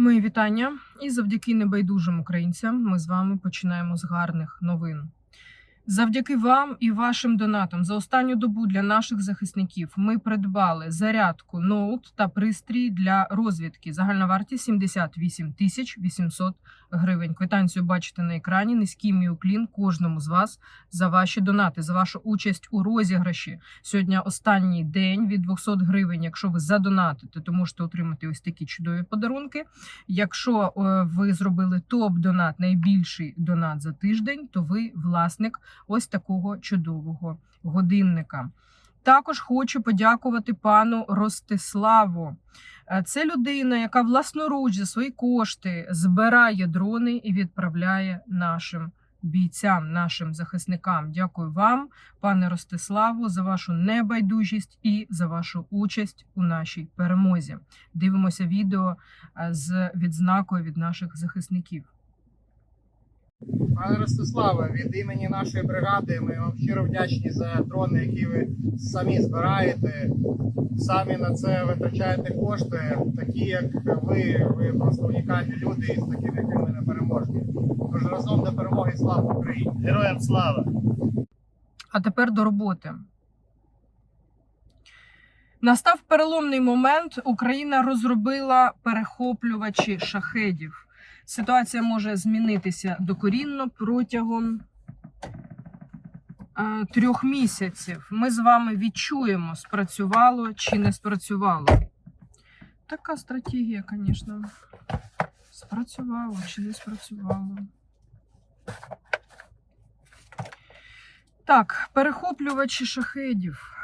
Мої вітання і завдяки небайдужим українцям ми з вами починаємо з гарних новин. Завдяки вам і вашим донатам за останню добу для наших захисників ми придбали зарядку ноут та пристрій для розвідки. Загальна вартість 78 тисяч 800 гривень. Квитанцію бачите на екрані. Низький мій кожному з вас за ваші донати, за вашу участь у розіграші. Сьогодні останній день від 200 гривень. Якщо ви задонатите, то можете отримати ось такі чудові подарунки. Якщо е, ви зробили топ-донат, найбільший донат за тиждень, то ви власник ось такого чудового годинника. Також хочу подякувати пану Ростиславу. Е, Це людина, яка власноруч за свої кошти збирає дрони і відправляє нашим бійцям, нашим захисникам. Дякую вам, пане Ростиславу, за вашу небайдужість і за вашу участь у нашій перемозі. Дивимося відео е, з відзнакою від наших захисників. Пане Ростиславе, від імені нашої бригади ми вам щиро вдячні за дрони, які ви самі збираєте. Самі на це витрачаєте кошти, такі як ви, ви просто унікальні люди, і з такими, як ми не переможні. Тож разом до перемоги слава Україні! Героям слава! А тепер до роботи. Настав переломний момент. Україна розробила перехоплювачі шахедів. Ситуація може змінитися докорінно протягом е, трьох місяців. Ми з вами відчуємо, спрацювало чи не спрацювало. Така стратегія, звісно. Спрацювало чи не спрацювало. Так, перехоплювачі шахедів.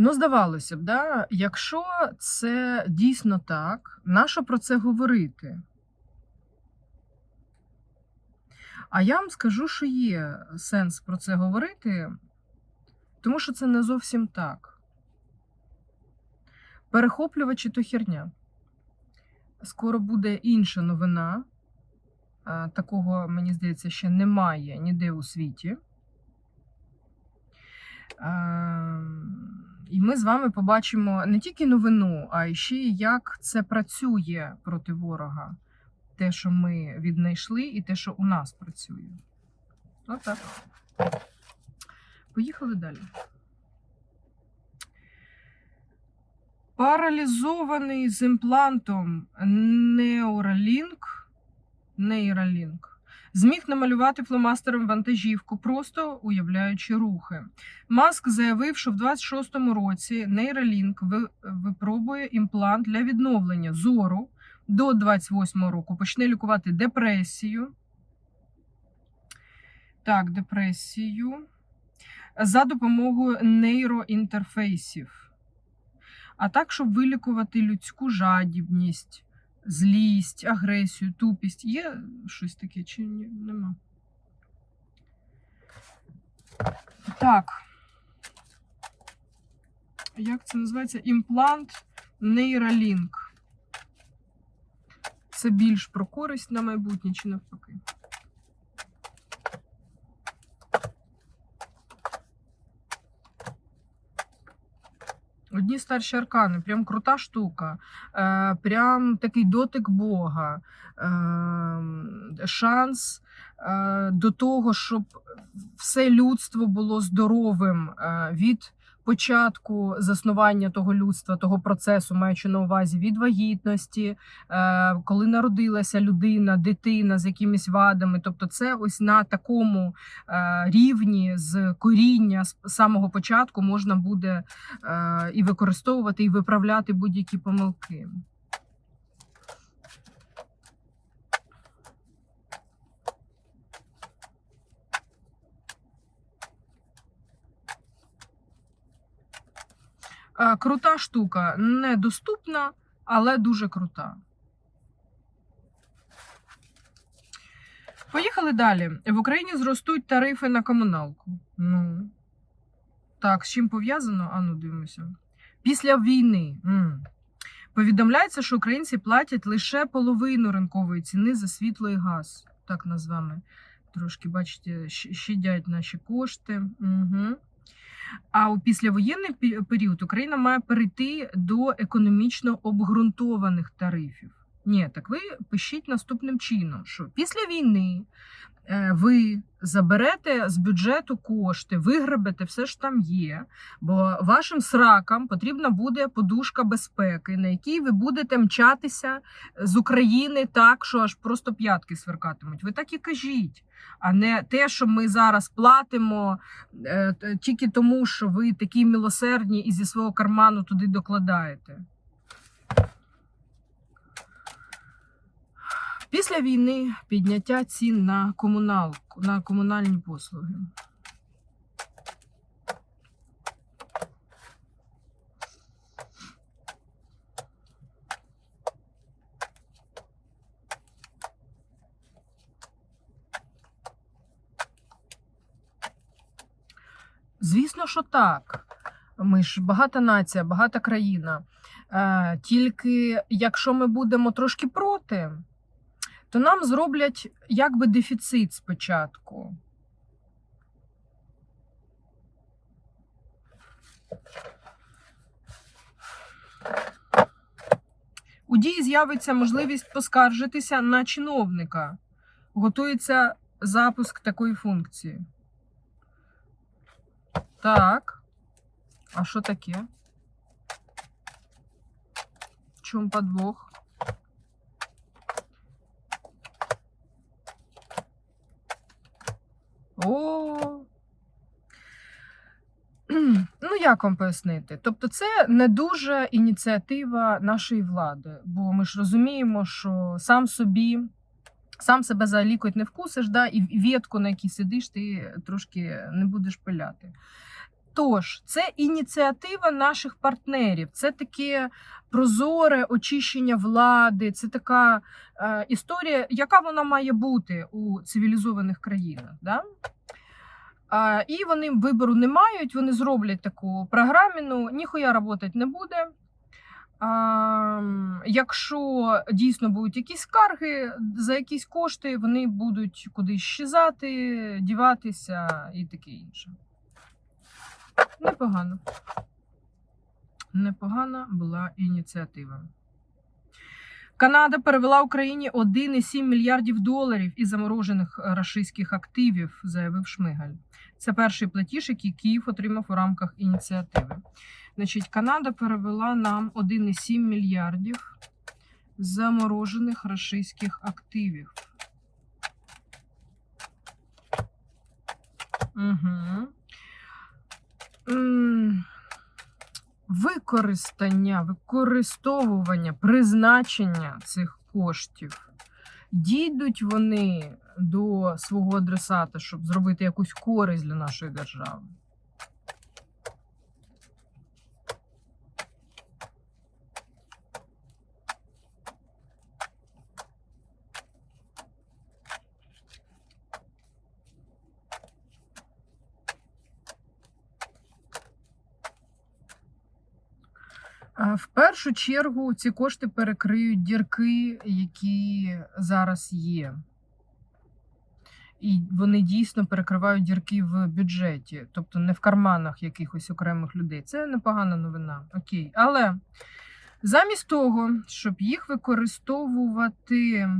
Ну, здавалося б, да? якщо це дійсно так, нащо про це говорити? А я вам скажу, що є сенс про це говорити, тому що це не зовсім так. Перехоплювачі то херня. Скоро буде інша новина. Такого, мені здається, ще немає ніде у світі. І ми з вами побачимо не тільки новину, а й ще як це працює проти ворога. Те, що ми віднайшли, і те, що у нас працює. Отак. Поїхали далі. Паралізований з імплантом Neuralink. Neuralink зміг намалювати фломастером вантажівку, просто уявляючи рухи. Маск заявив, що в 26-му році ви- випробує імплант для відновлення зору. До 28-го року почне лікувати депресію. Так, депресію. За допомогою нейроінтерфейсів. А так, щоб вилікувати людську жадібність, злість, агресію, тупість. Є щось таке чи ні? Нема. Так. Як це називається? Імплант нейролінк. Це більш про користь на майбутнє чи навпаки? Одні старші аркани, прям крута штука, е, прям такий дотик Бога, е, шанс е, до того, щоб все людство було здоровим е, від початку заснування того людства, того процесу, маючи на увазі від вагітності, е, коли народилася людина, дитина з якимись вадами. Тобто, це ось на такому е, рівні з коріння з самого початку можна буде е, і використовувати, і виправляти будь-які помилки. Крута штука, недоступна, але дуже крута. Поїхали далі. В Україні зростуть тарифи на комуналку. Ну, Так, з чим пов'язано? Ану, дивимося. Після війни. М. Повідомляється, що українці платять лише половину ринкової ціни за світло і газ. Так назвами. Трошки, бачите, щадять наші кошти. Угу. А у післявоєнний пі- період Україна має перейти до економічно обґрунтованих тарифів. Ні, так ви пишіть наступним чином, що після війни е, ви заберете з бюджету кошти, вигребете все, що там є, бо вашим сракам потрібна буде подушка безпеки, на якій ви будете мчатися з України так, що аж просто п'ятки сверкатимуть. Ви так і кажіть, а не те, що ми зараз платимо е, тільки тому, що ви такі милосердні і зі свого карману туди докладаєте. Після війни підняття цін на комуналку, на комунальні послуги. Звісно, що так. Ми ж багата нація, багата країна. Е, тільки якщо ми будемо трошки проти, то нам зроблять якби дефіцит спочатку. У дії з'явиться можливість поскаржитися на чиновника. Готується запуск такої функції. Так. А що таке? В чому подвох? О. Ну, як вам пояснити? Тобто, це не дуже ініціатива нашої влади, бо ми ж розуміємо, що сам собі, сам себе за лікоть не вкусиш, да, і ветку, на якій сидиш, ти трошки не будеш пиляти. Тож, це ініціатива наших партнерів, це таке прозоре очищення влади, це така е, історія, яка вона має бути у цивілізованих країнах. Да? А, і вони вибору не мають, вони зроблять таку програміну, ніхуя працювати не буде. А, якщо дійсно будуть якісь скарги за якісь кошти, вони будуть кудись щезати, діватися і таке інше. Непогано. Непогана була ініціатива. Канада перевела Україні 1,7 мільярдів доларів із заморожених е, рашистських активів, заявив Шмигаль. Це перший платіж, який Київ отримав у рамках ініціативи. Значить, Канада перевела нам 1,7 мільярдів заморожених рашистських активів. Угу. Використання, використовування, призначення цих коштів. Дійдуть вони до свого адресата, щоб зробити якусь користь для нашої держави. В першу чергу ці кошти перекриють дірки, які зараз є. І вони дійсно перекривають дірки в бюджеті, тобто не в карманах якихось окремих людей. Це непогана новина. Окей. Але замість того, щоб їх використовувати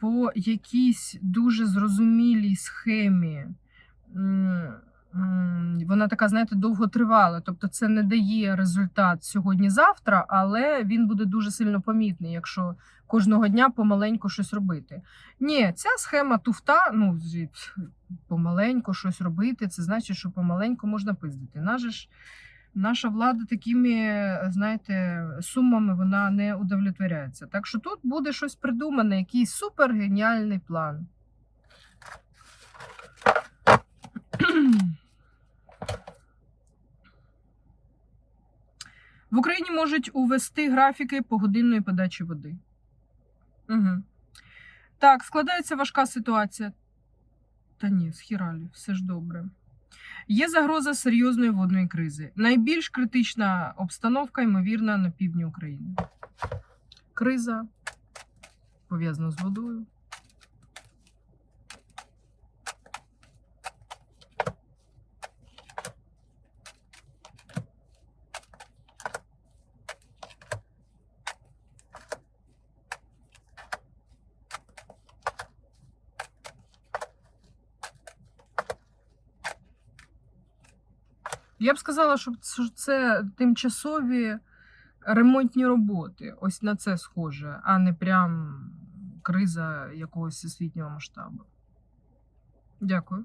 по якійсь дуже зрозумілій схемі, вона така, знаєте, довготривала. Тобто, це не дає результат сьогодні-завтра, але він буде дуже сильно помітний, якщо кожного дня помаленьку щось робити. Ні, ця схема туфта, ну помаленьку щось робити, це значить, що помаленьку можна пиздити. Наша ж наша влада такими, знаєте, сумами вона не удовлетворяється. Так що тут буде щось придумане, якийсь супергеніальний план. В Україні можуть увести графіки погодинної подачі води. Угу. Так, складається важка ситуація. Та ні, з хіралі, все ж добре. Є загроза серйозної водної кризи. Найбільш критична обстановка, ймовірна, на півдні України. Криза пов'язана з водою. Я б сказала, що це- тимчасові ремонтні роботи. Ось на це схоже, а не прям криза якогось всесвітнього масштабу. Дякую.